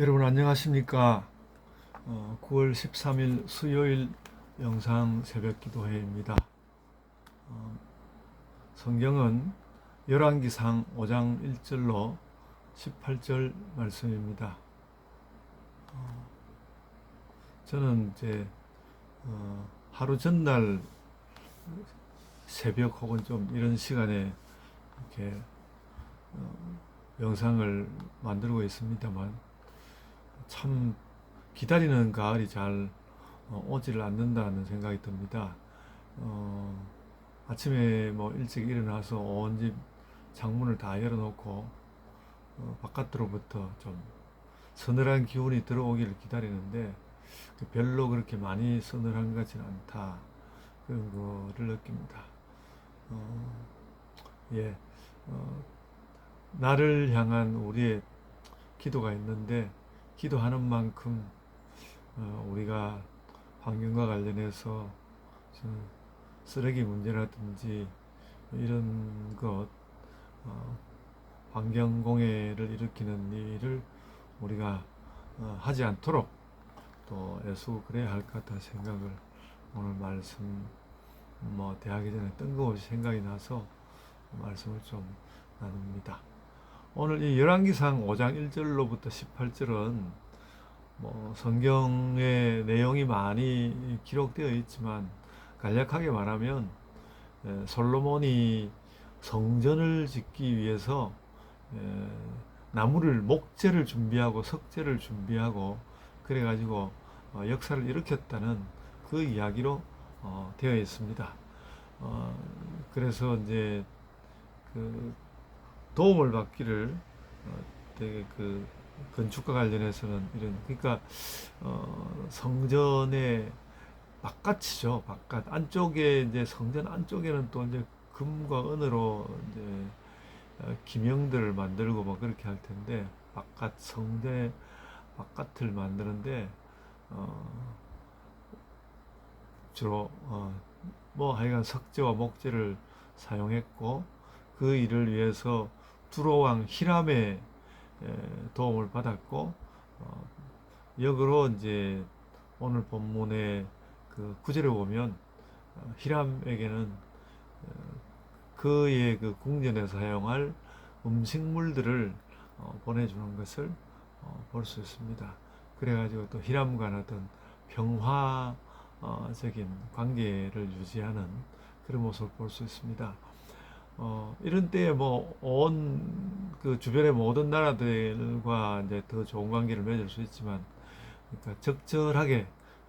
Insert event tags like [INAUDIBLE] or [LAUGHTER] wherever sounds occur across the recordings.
여러분 안녕하십니까? 어, 9월 13일 수요일 영상 새벽 기도회입니다. 어, 성경은 열왕기상 5장 1절로 18절 말씀입니다. 어, 저는 이제 어, 하루 전날 새벽 혹은 좀 이런 시간에 이렇게 어, 영상을 만들고 있습니다만 참 기다리는 가을이 잘 어, 오지를 않는다는 생각이 듭니다. 어, 아침에 뭐 일찍 일어나서 온 집 창문을 다 열어놓고 어, 바깥으로부터 좀 서늘한 기운이 들어오기를 기다리는데 별로 그렇게 많이 서늘한 것 같지는 않다 그런 거를 느낍니다. 어, 예, 어, 나를 향한 우리의 기도가 있는데 기도하는 만큼 어, 우리가 환경과 관련해서 좀 쓰레기 문제라든지 이런 것 어, 환경 공해를 일으키는 일을 우리가 어, 하지 않도록 또 애쓰고 그래야 할 것 같다 생각을 오늘 말씀 뭐 대하기 전에 뜬금없이 생각이 나서 말씀을 좀 나눕니다. 오늘 이 열왕기상 5장 1절로부터 18절은 뭐 성경의 내용이 많이 기록되어 있지만 간략하게 말하면 에, 솔로몬이 성전을 짓기 위해서 에, 나무를 목재를 준비하고 석재를 준비하고 그래 가지고 어, 역사를 일으켰다는 그 이야기로 어, 되어 있습니다. 어, 그래서 이제 그 도움을 받기를 어, 되게 그 건축과 관련해서는 이런 그러니까 어, 성전의 바깥이죠. 바깥. 안쪽에 이제 성전 안쪽에는 또 이제 금과 은으로 이제 어, 기명들을 만들고 뭐 그렇게 할 텐데 바깥 성전의 바깥을 만드는데 어, 주로 어, 뭐 하여간 석재와 목재를 사용했고 그 일을 위해서 두로왕 히람의 에, 도움을 받았고 어, 역으로 이제 오늘 본문의 그 구절에 보면 어, 히람에게는 어, 그의 그 궁전에서 사용할 음식물들을 어, 보내주는 것을 어, 볼수 있습니다. 그래가지고 또 히람과 어떤 평화적인 관계를 유지하는 그런 모습을 볼 수 있습니다. 어, 이런 때에 뭐, 온, 그 주변의 모든 나라들과 이제 더 좋은 관계를 맺을 수 있지만, 그러니까 적절하게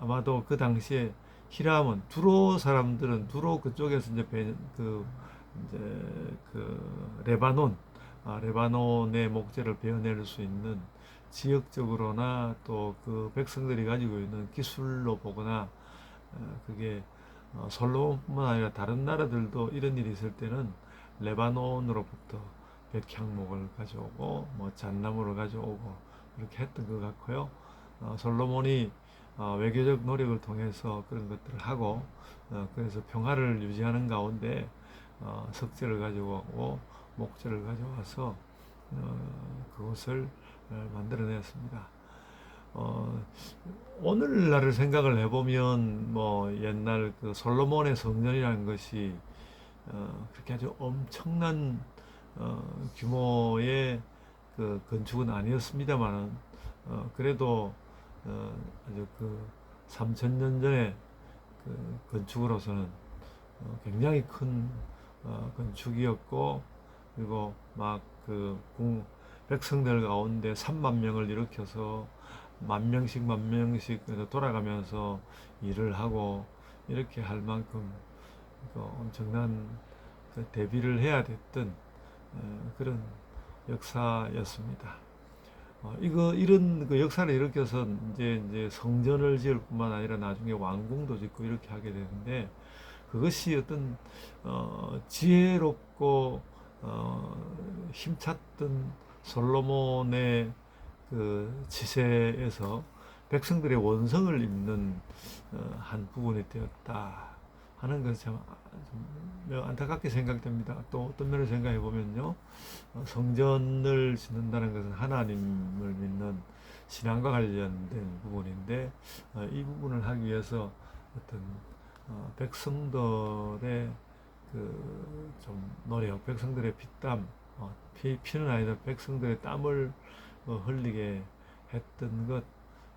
아마도 그 당시에 히람은 두로 사람들은 두로 그쪽에서 이제 배, 그, 이제 그 레바논, 아, 레바논의 목재를 베어낼 수 있는 지역적으로나 또 그 백성들이 가지고 있는 기술로 보거나, 어, 그게 어, 솔로몬뿐만 아니라 다른 나라들도 이런 일이 있을 때는 레바논으로부터 백향목을 가져오고 뭐 잣나무를 가져오고 그렇게 했던 것 같고요. 어, 솔로몬이 어, 외교적 노력을 통해서 그런 것들을 하고 어, 그래서 평화를 유지하는 가운데 어, 석재를 가져오고 목재를 가져와서 어, 그것을 어, 만들어냈습니다. 어, 오늘날을 생각을 해보면 뭐 옛날 그 솔로몬의 성전이라는 것이 어, 그렇게 아주 엄청난 어, 규모의 그 건축은 아니었습니다만은 어, 그래도 어, 아주 그 3천년 전에 그 건축으로서는 어, 굉장히 큰 어, 건축이었고 그리고 막그 백성들 가운데 3만 명을 일으켜서 만 명씩 만 명씩 돌아가면서 일을 하고 이렇게 할 만큼 그 엄청난 그 대비를 해야 됐던 어, 그런 역사였습니다. 어, 이거 이런 그 역사를 일으켜서 이제 이제 성전을 지을 뿐만 아니라 나중에 왕궁도 짓고 이렇게 하게 되는데 그것이 어떤 어, 지혜롭고 어, 힘찼던 솔로몬의 그 지세에서 백성들의 원성을 입는 어, 한 부분이 되었다 하는 것이 참 매우 안타깝게 생각됩니다. 또 어떤 면을 생각해 보면요, 어, 성전을 짓는다는 것은 하나님을 믿는 신앙과 관련된 부분인데 어, 이 부분을 하기 위해서 어떤 어, 백성들의 그 좀 노력, 백성들의 피땀, 어, 피, 피는 아니라 백성들의 땀을 어, 흘리게 했던 것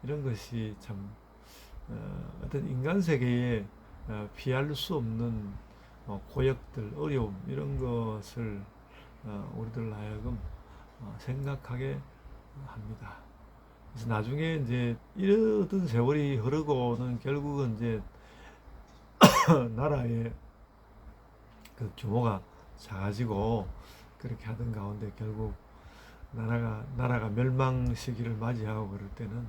이런 것이 참 어, 어떤 인간 세계에 어, 피할 수 없는 어, 고역들, 어려움 이런 것을 어, 우리들 하여금 어, 생각하게 합니다. 그래서 나중에 이제 이러던 세월이 흐르고는 결국은 이제 [COUGHS] 나라의 그 규모가 작아지고 그렇게 하던 가운데 결국 나라가 나라가 멸망 시기를 맞이하고 그럴 때는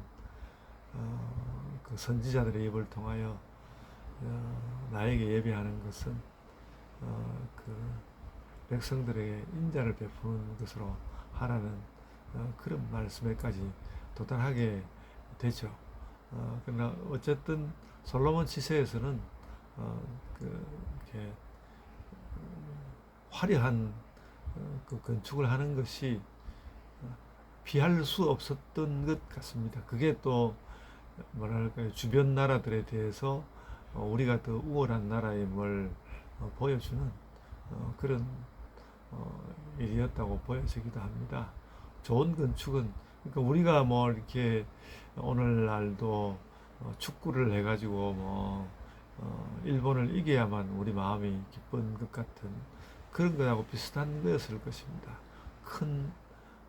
어, 그 선지자들의 입을 통하여 어, 나에게 예배하는 것은 어, 그 백성들에게 인자를 베푸는 것으로 하라는 어, 그런 말씀에까지 도달하게 되죠. 어, 그러나 어쨌든 솔로몬 치세에서는 어, 그 이렇게 음, 화려한 어, 그 건축을 하는 것이 어, 피할 수 없었던 것 같습니다. 그게 또 뭐랄까요 주변 나라들에 대해서 어, 우리가 더 우월한 나라임을 어, 보여주는 어, 그런 어, 일이었다고 보여지기도 합니다. 좋은 건축은 그러니까 우리가 뭐 이렇게 오늘날도 어, 축구를 해가지고 뭐 어, 일본을 이겨야만 우리 마음이 기쁜 것 같은 그런 것하고 비슷한 거였을 것입니다. 큰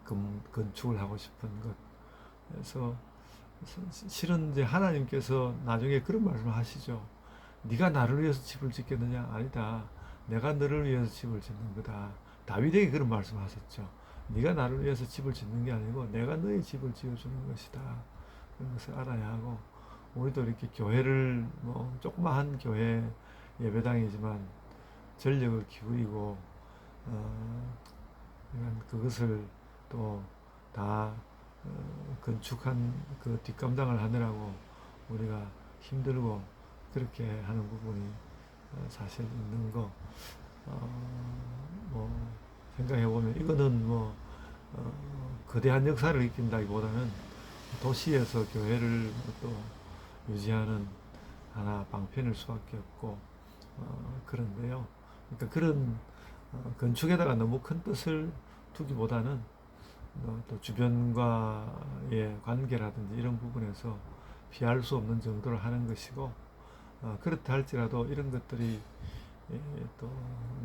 건, 건축을 하고 싶은 것. 그래서 시- 실은 이제 하나님께서 나중에 그런 말씀을 하시죠. 네가 나를 위해서 집을 짓겠느냐? 아니다. 내가 너를 위해서 집을 짓는 거다. 다윗에게 그런 말씀하셨죠. 네가 나를 위해서 집을 짓는 게 아니고 내가 너의 집을 지어주는 것이다. 그런 것을 알아야 하고 우리도 이렇게 교회를 뭐 조그마한 교회 예배당이지만 전력을 기울이고 어, 그것을 또다 어, 건축한 그 뒷감당을 하느라고 우리가 힘들고 그렇게 하는 부분이 어, 사실 있는 거, 어, 뭐, 생각해보면 이거는 뭐, 어, 거대한 역사를 익힌다기보다는 도시에서 교회를 또 유지하는 하나 방편일 수밖에 없고, 어, 그런데요. 그러니까 그런 어, 건축에다가 너무 큰 뜻을 두기보다는 어, 또 주변과의 관계라든지 이런 부분에서 피할 수 없는 정도를 하는 것이고 어, 그렇다 할지라도 이런 것들이 예, 또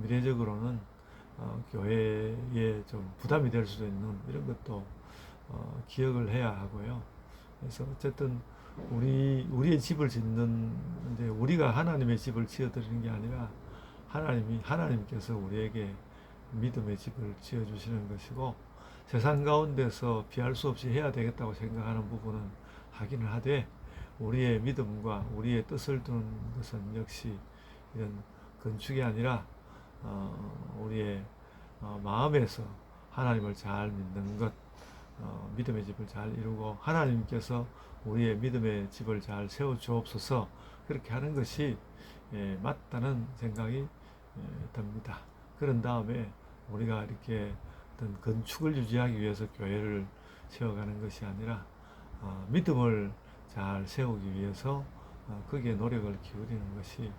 미래적으로는 어, 교회에 좀 부담이 될 수도 있는 이런 것도 어, 기억을 해야 하고요. 그래서 어쨌든 우리 우리의 집을 짓는 이제 우리가 하나님의 집을 지어 드리는 게 아니라 하나님이 하나님께서 우리에게 믿음의 집을 지어 주시는 것이고 세상 가운데서 피할 수 없이 해야 되겠다고 생각하는 부분은 하기는 하되 우리의 믿음과 우리의 뜻을 두는 것은 역시 이런 건축이 아니라 어, 우리의 어, 마음에서 하나님을 잘 믿는 것, 어, 믿음의 집을 잘 이루고 하나님께서 우리의 믿음의 집을 잘 세워 주옵소서 그렇게 하는 것이 예, 맞다는 생각이 예, 듭니다. 그런 다음에 우리가 이렇게 어떤 건축을 유지하기 위해서 교회를 세워가는 것이 아니라 어, 믿음을 잘 세우기 위해서 어, 거기에 노력을 기울이는 것이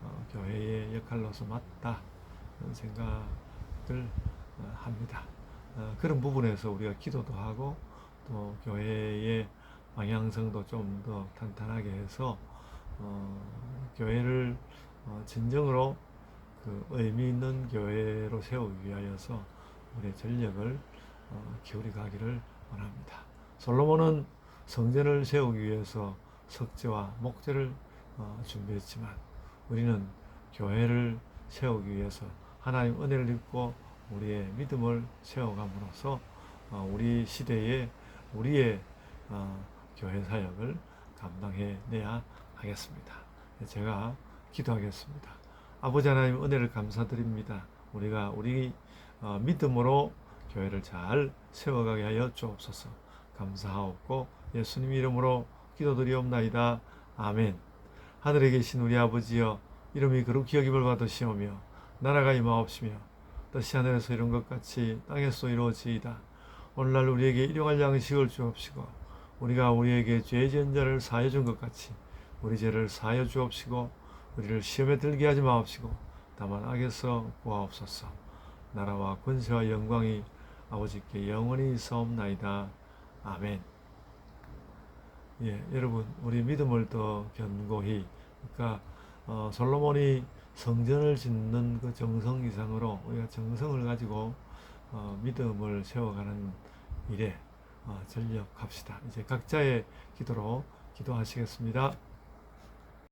어, 교회의 역할로서 맞다 그런 생각을 어, 합니다. 어, 그런 부분에서 우리가 기도도 하고 또 교회의 방향성도 좀 더 탄탄하게 해서 어, 교회를 어, 진정으로 그 의미 있는 교회로 세우기 위하여서 우리의 전력을 어, 기울이 가기를 원합니다. 솔로몬은 성전을 세우기 위해서 석재와 목재를 어, 준비했지만 우리는 교회를 세우기 위해서 하나님 은혜를 입고 우리의 믿음을 세워감으로써 어, 우리 시대에 우리의 어, 교회 사역을 감당해 내야 하겠습니다. 제가 기도하겠습니다. 아버지 하나님 은혜를 감사드립니다. 우리가 우리 어, 믿음으로 교회를 잘 세워가게 하여 주옵소서. 감사하옵고 예수님 이름으로 기도드리옵나이다. 아멘. 하늘에 계신 우리 아버지여 이름이 거룩히 여김을 받으시오며 나라가 임하옵시며 뜻이 하늘에서 이룬 것 같이 땅에서 이루어지이다. 오늘날 우리에게 일용할 양식을 주옵시고 우리가 우리에게 죄 지은 자를 사하여 준 것 같이 우리 죄를 사하여 주옵시고 우리를 시험에 들게 하지 마옵시고 다만 악에서 구하옵소서. 나라와 권세와 영광이 아버지께 영원히 있사옵나이다. 아멘. 예, 여러분 우리 믿음을 더 견고히 그러니까 어, 솔로몬이 성전을 짓는 그 정성 이상으로 우리가 정성을 가지고 어, 믿음을 세워가는 일에 어, 전력합시다. 이제 각자의 기도로 기도하시겠습니다.